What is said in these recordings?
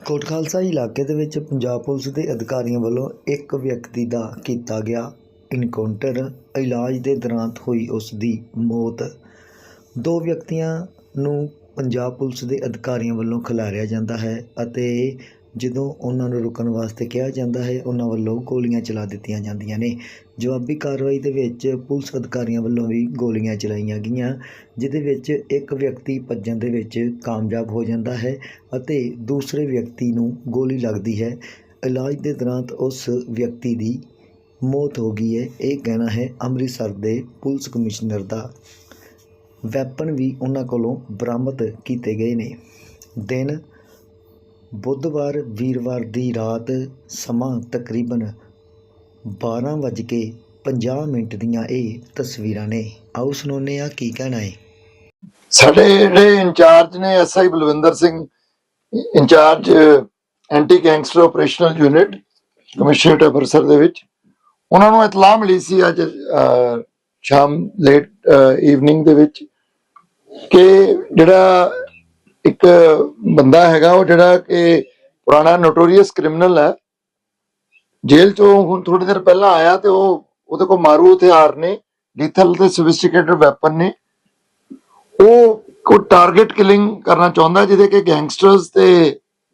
ਕੋਟ ਖਾਲਸਾ ਇਲਾਕੇ ਦੇ ਵਿੱਚ ਪੰਜਾਬ ਪੁਲਿਸ ਦੇ ਅਧਿਕਾਰੀਆਂ ਵੱਲੋਂ ਇੱਕ ਵਿਅਕਤੀ ਦਾ ਕੀਤਾ ਗਿਆ ਇਨਕਾਊਂਟਰ ਇਲਾਜ ਦੇ ਦੌਰਾਨ ਹੋਈ ਉਸ ਦੀ ਮੌਤ। ਦੋ ਵਿਅਕਤੀਆਂ ਨੂੰ ਪੰਜਾਬ ਪੁਲਿਸ ਦੇ ਅਧਿਕਾਰੀਆਂ ਵੱਲੋਂ ਖਿਲਾਰਿਆ ਜਾਂਦਾ ਹੈ ਅਤੇ ਜਦੋਂ ਉਹਨਾਂ ਨੂੰ ਰੁਕਣ ਵਾਸਤੇ ਕਿਹਾ ਜਾਂਦਾ ਹੈ, ਉਹਨਾਂ ਵੱਲੋਂ ਗੋਲੀਆਂ ਚਲਾ ਦਿੱਤੀਆਂ ਜਾਂਦੀਆਂ ਨੇ। ਜਵਾਬੀ ਕਾਰਵਾਈ ਦੇ ਵਿੱਚ ਪੁਲਿਸ ਅਧਿਕਾਰੀਆਂ ਵੱਲੋਂ ਵੀ ਗੋਲੀਆਂ ਚਲਾਈਆਂ ਗਈਆਂ, ਜਿਹਦੇ ਵਿੱਚ ਇੱਕ ਵਿਅਕਤੀ ਭੱਜਣ ਦੇ ਵਿੱਚ ਕਾਮਯਾਬ ਹੋ ਜਾਂਦਾ ਹੈ ਅਤੇ ਦੂਸਰੇ ਵਿਅਕਤੀ ਨੂੰ ਗੋਲੀ ਲੱਗਦੀ ਹੈ। ਇਲਾਜ ਦੇ ਦੌਰਾਨ ਉਸ ਵਿਅਕਤੀ ਦੀ ਮੌਤ ਹੋ ਗਈ ਹੈ। ਇਹ ਕਹਿਣਾ ਹੈ, ਅੰਮ੍ਰਿਤਸਰ ਦੇ ਪੁਲਿਸ ਕਮਿਸ਼ਨਰ ਦਾ। ਵੈਪਨ ਵੀ ਉਹਨਾਂ ਕੋਲੋਂ ਬਰਾਮਦ ਕੀਤੇ ਗਏ ਨੇ। ਦਿਨ ਬੁੱਧਵਾਰ ਵੀਰਵਾਰ ਦੀ ਰਾਤ ਸਮਾਂ ਤਕਰੀਬਨ 12:50 ਮਿੰਟ ਦੀਆਂ ਇਹ ਤਸਵੀਰਾਂ ਨੇ। ਆਓ ਸੁਣਾਉਂਦੇ ਆ ਕੀ ਕਹਿਣਾ ਹੈ। ਸਾਡੇ ਜਿਹੜੇ ਇੰਚਾਰਜ ਨੇ SI Balwinder Singh, incharge anti gangster operational unit, commissionerate Amritsar ਦੇ ਵਿੱਚ, ਉਹਨਾਂ ਨੂੰ ਇਤਲਾਹ ਮਿਲੀ ਸੀ ਅੱਜ ਸ਼ਾਮ ਲੇਟ ਈਵਨਿੰਗ ਦੇ ਵਿੱਚ ਕਿ ਜਿਹੜਾ ਇੱਕ ਬੰਦਾ ਹੈਗਾ, ਉਹ ਜਿਹੜਾ ਕਿ ਪੁਰਾਣਾ ਨੋਟੋਰੀਅਸ ਕ੍ਰਿਮੀਨਲ ਹੈ। ਜੇਲ੍ਹ ਚੋਂ ਹੁਣ ਥੋੜੀ ਦੇਰ ਪਹਿਲਾਂ ਆਇਆ ਤੇ ਉਹ, ਉਹਦੇ ਕੋਲ ਮਾਰੂ ਹਥਿਆਰ ਨੇ ਲੀਥਲ ਤੇ ਸੋਫਿਸਟੀਕੇਟਡ ਵੈਪਨ ਨੇ। ਉਹ ਕੋ ਟਾਰਗੇਟ ਕਿਲਿੰਗ ਕਰਨਾ ਚਾਹੁੰਦਾ, ਜਿਹਦੇ ਕਿ ਗੈਂਗਸਟਰਸ ਤੇ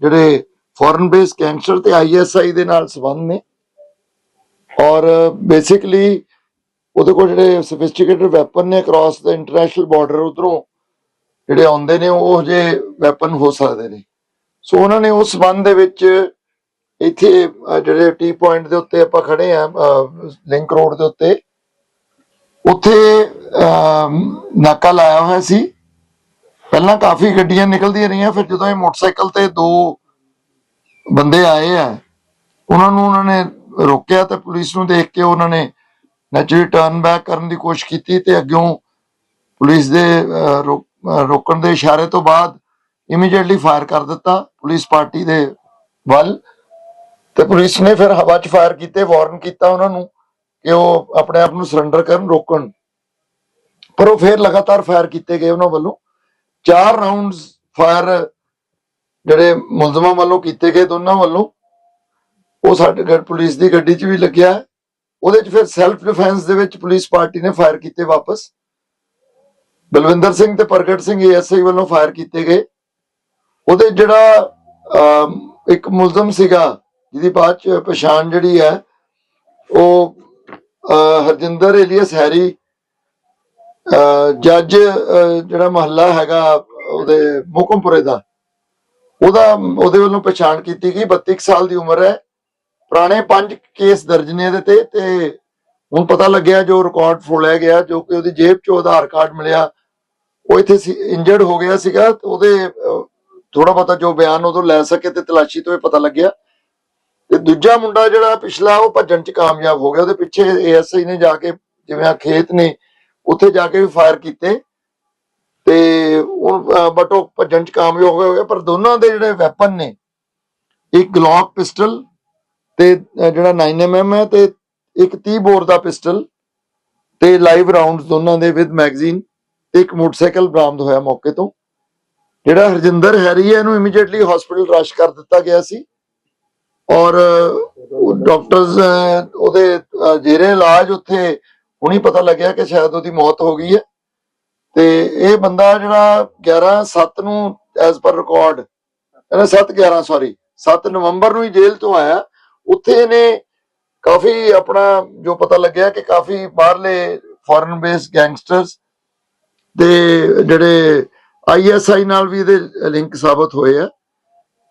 ਜਿਹੜੇ ਫੋਰਨ ਬੇਸ ਗੈਂਗਸਟਰ ਤੇ ਆਈਐਸਆਈ ਦੇ ਨਾਲ ਸੰਬੰਧ ਨੇ। ਔਰ ਬੇਸਿਕਲੀ ਉਹਦੇ ਕੋਲ ਜਿਹੜੇ ਸੋਫਿਸਟੀਕੇਟਡ ਵੈਪਨ ਨੇ ਅਕ੍ਰੋਸ ਦਾ ਇੰਟਰਨੈਸ਼ਨਲ ਬਾਰਡਰ ਉਧਰੋਂ ਜਿਹੜੇ ਆਉਂਦੇ ਨੇ ਉਹ ਜੇ ਵੈਪਨ ਹੋ ਸਕਦੇ ਨੇ। ਸੋ ਉਹਨਾਂ ਨੇ ਉਸ ਸੰਬੰਧ ਦੇ ਵਿੱਚ ਇੱਥੇ ਅਹ, ਜਿਹੜੇ ਟੀ ਪੁਆਇੰਟ ਦੇ ਉੱਤੇ ਆਪਾਂ ਖੜੇ ਆ ਲਿੰਕ ਰੋਡ ਦੇ ਉੱਤੇ ਉੱਥੇ ਨਾਕਾ ਲਾਇਆ ਹੋਇਆ ਸੀ। ਪਹਿਲਾਂ ਕਾਫੀ ਗੱਡੀਆਂ ਨਿਕਲਦੀਆਂ ਰਹੀਆਂ ਫਿਰ ਜਦੋਂ ਇਹ ਮੋਟਰਸਾਈਕਲ ਤੇ ਦੋ ਬੰਦੇ ਆਏ ਆ ਉਹਨਾਂ ਨੂੰ ਉਹਨਾਂ ਨੇ ਰੋਕਿਆ ਤੇ ਪੁਲਿਸ ਨੂੰ ਦੇਖ ਕੇ ਉਹਨਾਂ ਨੇ ਨੈਚੁਰਲੀ ਟਰਨ ਬੈਕ ਕਰਨ ਦੀ ਕੋਸ਼ਿਸ਼ ਕੀਤੀ ਤੇ ਅੱਗਿਓਂ ਪੁਲਿਸ ਦੇ ਰੋਕਣ ਦੇ ਇਸ਼ਾਰੇ ਤੋਂ ਬਾਅਦ ਇਮੀਡੀਏਟਲੀ ਫਾਇਰ ਕਰ ਦਿੱਤਾ ਪੁਲਿਸ ਪਾਰਟੀ ਦੇ ਵੱਲ ਤੇ ਪੁਲਿਸ ਨੇ ਫਿਰ ਹਵਾ 'ਚ ਫਾਇਰ ਕੀਤੇ ਵਾਰਨ ਕੀਤਾ ਉਹਨਾਂ ਨੂੰ ਕਿ ਉਹ ਆਪਣੇ ਆਪ ਨੂੰ ਸਰੈਂਡਰ ਕਰਨ, ਰੋਕਣ। ਪਰ ਉਹ ਫਿਰ ਲਗਾਤਾਰ ਫਾਇਰ ਕੀਤੇ ਗਏ ਉਹਨਾਂ ਵੱਲੋਂ। ਚਾਰ ਰਾਉਂਡਸ ਫਾਇਰ ਜਿਹੜੇ ਮੁਲਜ਼ਮਾਂ ਵੱਲੋਂ ਕੀਤੇ ਗਏ ਦੋਨਾਂ ਵੱਲੋਂ। ਉਹ ਸਾਡੇ ਗੱਡ ਪੁਲਿਸ ਦੀ ਗੱਡੀ 'ਚ ਵੀ ਲੱਗਿਆ। ਹੈ। ਉਹਦੇ 'ਚ ਫਿਰ ਸੈਲਫ ਡਿਫੈਂਸ ਦੇ ਵਿੱਚ ਪੁਲਿਸ ਪਾਰਟੀ ਨੇ ਫਾਇਰ ਕੀਤੇ ਵਾਪਸ। ਬਲਵਿੰਦਰ ਸਿੰਘ ਤੇ ਪ੍ਰਗਟ ਸਿੰਘ ਏਐਸਆਈ ਵੱਲੋਂ ਫਾਇਰ ਕੀਤੇ ਗਏ। ਉਹਦੇ ਜਿਹੜਾ ਇੱਕ ਮੁਲਜ਼ਮ ਸੀਗਾ, ਜਿਹਦੀ ਬਾਅਦ ਚ ਪਛਾਣ ਜਿਹੜੀ ਹੈ, ਉਹ ਹਰਜਿੰਦਰ ਏਲੀਅਸ ਹੈਰੀ ਜੱਜ ਜਿਹੜਾ ਮਹੱਲਾ ਹੈਗਾ ਉਹਦੇ ਮੁਕਮਪੁਰੇ ਦਾ, ਉਹਦਾ, ਉਹਦੇ ਵੱਲੋਂ ਪਛਾਣ ਕੀਤੀ ਗਈ। 32 ਕੁ ਸਾਲ ਦੀ ਉਮਰ ਹੈ। ਪੁਰਾਣੇ ਪੰਜ ਕੇਸ ਦਰਜ ਨੇ ਇਹਦੇ ਤੇ ਤੇ ਹੁਣ ਪਤਾ ਲੱਗਿਆ ਜੋ ਰਿਕਾਰਡ ਫੋਲਿਆ ਗਿਆ, ਜੋ ਕਿ ਉਹਦੀ ਜੇਬ 'ਚੋਂ ਆਧਾਰ ਕਾਰਡ ਮਿਲਿਆ। ਉਹ ਇੱਥੇ ਇੰਜਰਡ ਹੋ ਗਿਆ ਸੀਗਾ ਤੇ ਉਹਦੇ ਥੋੜਾ ਬਹੁਤਾ ਜੋ ਬਿਆਨ ਉਦੋਂ ਲੈ ਸਕੇ ਤੇ ਤਲਾਸ਼ੀ ਤੋਂ ਇਹ ਪਤਾ ਲੱਗਿਆ। ਤੇ ਦੂਜਾ ਮੁੰਡਾ ਜਿਹੜਾ ਪਿਛਲਾ, ਉਹ ਭੱਜਣ 'ਚ ਕਾਮਯਾਬ ਹੋ ਗਿਆ। ਉਹਦੇ ਪਿੱਛੇ ਏਐਸਆਈ ਨੇ ਜਾ ਕੇ, ਜਿਵੇਂ ਆ ਖੇਤ ਨੇ, ਉੱਥੇ ਜਾ ਕੇ ਵੀ ਫਾਇਰ ਕੀਤੇ। ਤੇ ਉਹ ਬਟ ਉਹ ਭੱਜਣ 'ਚ ਕਾਮਯਾਬ ਹੋ ਗਿਆ, ਪਰ ਦੋਨਾਂ ਦੇ ਜਿਹੜੇ ਵੈਪਨ ਨੇ, ਇੱਕ ਗਲੌਕ ਪਿਸਟਲ ਤੇ ਜਿਹੜਾ 9mm ਹੈ ਤੇ ਇੱਕ 30 ਬੋਰ ਦਾ ਪਿਸਟਲ ਤੇ ਲਾਈਵ ਰਾਉਂਡਸ ਦੋਨਾਂ ਦੇ ਵਿਦ ਮੈਗਜ਼ੀਨ ਇੱਕ ਮੋਟਰਸਾਈਕਲ ਬਰਾਮਦ ਹੋਇਆ ਮੌਕੇ ਤੋਂ। ਜਿਹੜਾ ਹਰਜਿੰਦਰ ਹੈਰੀ ਹੈ ਇਹਨੂੰ ਇਮੀਡੀਏਟਲੀ ਹਸਪੀਟਲ ਰਸ਼ ਕਰ ਦਿੱਤਾ ਗਿਆ ਸੀ। ਔਰ ਡਾਕਟਰਸ ਉਹਦੇ ਅਹ, ਇਲਾਜ ਉੱਥੇ ਹੁਣੀ ਪਤਾ ਲੱਗਿਆ ਕਿ ਸ਼ਾਇਦ ਉਹਦੀ ਮੌਤ ਹੋ ਗਈ ਹੈ। ਤੇ ਇਹ ਬੰਦਾ ਜਿਹੜਾ 11 7 ਨੂੰ ਐਸ ਪਰ ਰਿਕਾਰਡ ਇਹਨੇ 7 11 ਸੌਰੀ 7 ਨਵੰਬਰ ਨੂੰ ਹੀ ਜੇਲ੍ਹ ਤੋਂ ਆਇਆ। ਉੱਥੇ ਇਹਨੇ ਕਾਫੀ ਆਪਣਾ ਜੋ ਪਤਾ ਲੱਗਿਆ ਕਿ ਕਾਫੀ ਬਾਹਰਲੇ ਫੋਰਨ ਬੇਸ ਗੈਂਗਸਟਰਸ ਦੇ ਜਿਹੜੇ ਆਈਐਸਆਈ ਨਾਲ ਵੀ ਇਹਦੇ ਲਿੰਕ ਸਾਬਤ ਹੋਏ ਆ।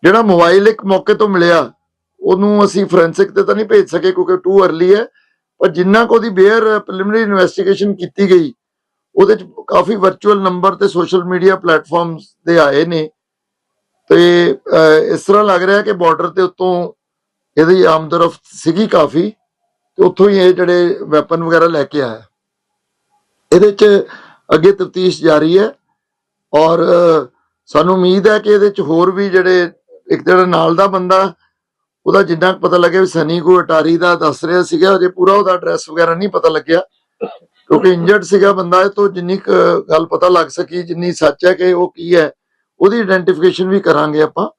ਜਿਹੜਾ ਮੋਬਾਈਲ ਇੱਕ ਮੌਕੇ ਤੋਂ ਮਿਲਿਆ, ਉਹਨੂੰ ਅਸੀਂ ਫੋਰੈਂਸਿਕ ਤੇ ਤਾਂ ਨਹੀਂ ਭੇਜ ਸਕੇ ਕਿਉਂਕਿ ਟੂ अर्ਲੀ ਹੈ। ਪਰ ਜਿੰਨਾ ਕੋ ਦੀ ਬੇਅਰ ਪ੍ਰੀਲਿਮਿਨਰੀ ਇਨਵੈਸਟੀਗੇਸ਼ਨ ਕੀਤੀ ਗਈ, ਉਹਦੇ ਚ ਕਾਫੀ ਵਰਚੁਅਲ ਨੰਬਰ ਤੇ ਸੋਸ਼ਲ ਮੀਡੀਆ ਪਲੇਟਫਾਰਮਸ ਦੇ ਆਏ ਨੇ। ਤੇ ਇਸ ਤਰ੍ਹਾਂ ਲੱਗ ਰਿਹਾ ਕਿ ਬਾਰਡਰ ਤੇ ਉਤੋਂ ਇਹਦੀ ਆਮਦਰਫਤ ਸੀਗੀ ਕਾਫੀ, ਤੇ ਉੱਥੋਂ ਹੀ ਇਹ ਜਿਹੜੇ ਵੈਪਨ ਵਗੈਰਾ ਲੈ ਕੇ ਆਇਆ। ਇਹਦੇ ਚ ਅੱਗੇ ਤਫਤੀਸ਼ ਜਾਰੀ ਹੈ ਔਰ ਸਾਨੂੰ ਉਮੀਦ ਹੈ ਕਿ ਇਹਦੇ ਚ ਹੋਰ ਵੀ ਜਿਹੜੇ ਇੱਕ ਜਿਹੜਾ ਨਾਲ ਦਾ ਬੰਦਾ, ਉਹਦਾ ਜਿੰਨਾ ਪਤਾ ਲੱਗਿਆ ਵੀ ਸਨੀ ਕੋ ਅਟਾਰੀ ਦਾ ਦੱਸ ਰਿਹਾ ਸੀਗਾ ਅਜੇ ਪੂਰਾ ਉਹਦਾ ਐਡਰੈਸ ਵਗੈਰਾ ਨਹੀਂ ਪਤਾ ਲੱਗਿਆ। ਕਿਉਂਕਿ ਇੰਜਰਡ ਸੀਗਾ ਬੰਦਾ, ਇਹ ਤੋਂ ਜਿੰਨੀ ਕੁ ਗੱਲ ਪਤਾ ਲੱਗ ਸਕੀ, ਜਿੰਨੀ ਸੱਚ ਹੈ ਕਿ ਉਹ ਕੀ ਹੈ, ਉਹਦੀ ਆਇਡੈਂਟੀਫਿਕੇਸ਼ਨ ਵੀ ਕਰਾਂਗੇ ਆਪਾਂ।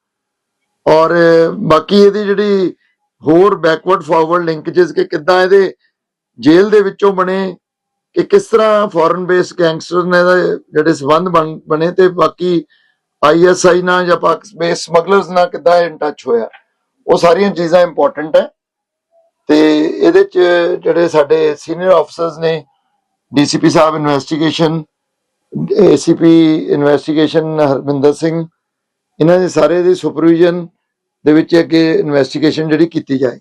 ਔਰ, ਬਾਕੀ ਇਹਦੀ ਜਿਹੜੀ ਹੋਰ ਬੈਕਵਰਡ ਫਾਰਵਰਡ ਲਿੰਕੇजेस ਕਿ ਕਿੱਦਾਂ ਇਹਦੇ ਜੇਲ੍ਹ ਦੇ ਵਿੱਚੋਂ ਬਣੇ ਕਿ ਕਿਸ ਤਰ੍ਹਾਂ ਫੋਰਨ ਬੇਸ ਗੈਂਗਸਟਰ ਨੇ ਜਿਹੜੇ ਸਬੰਧ ਬਣ- ਬਣੇ ਤੇ ਬਾਕੀ ਆਈਐਸਆਈ ਨਾਲ ਜਾਂ ਪਾਕ ਬੇਸ ਸਮਗਲਰਸ ਨਾਲ ਕਿੱਦਾਂ ਇਨ ਟੱਚ ਹੋਇਆ? ਉਹ ਸਾਰੀਆਂ ਚੀਜ਼ਾਂ ਇੰਪੋਰਟੈਂਟ ਹੈ। ਤੇ ਇਹਦੇ ਚ ਜਿਹੜੇ ਸਾਡੇ ਸੀਨੀਅਰ ਆਫੀਸਰਸ ਨੇ ਡੀਸੀਪੀ ਸਾਹਿਬ investigation ACP investigation Harminder Singh, ਇਹਨਾਂ ਦੇ ਸਾਰੇ ਦੀ ਸੁਪਰਵੀਜ਼ਨ ਦੇ ਵਿੱਚ ਅੱਗੇ ਇਨਵੈਸਟੀਗੇਸ਼ਨ ਜਿਹੜੀ ਕੀਤੀ ਜਾਏ।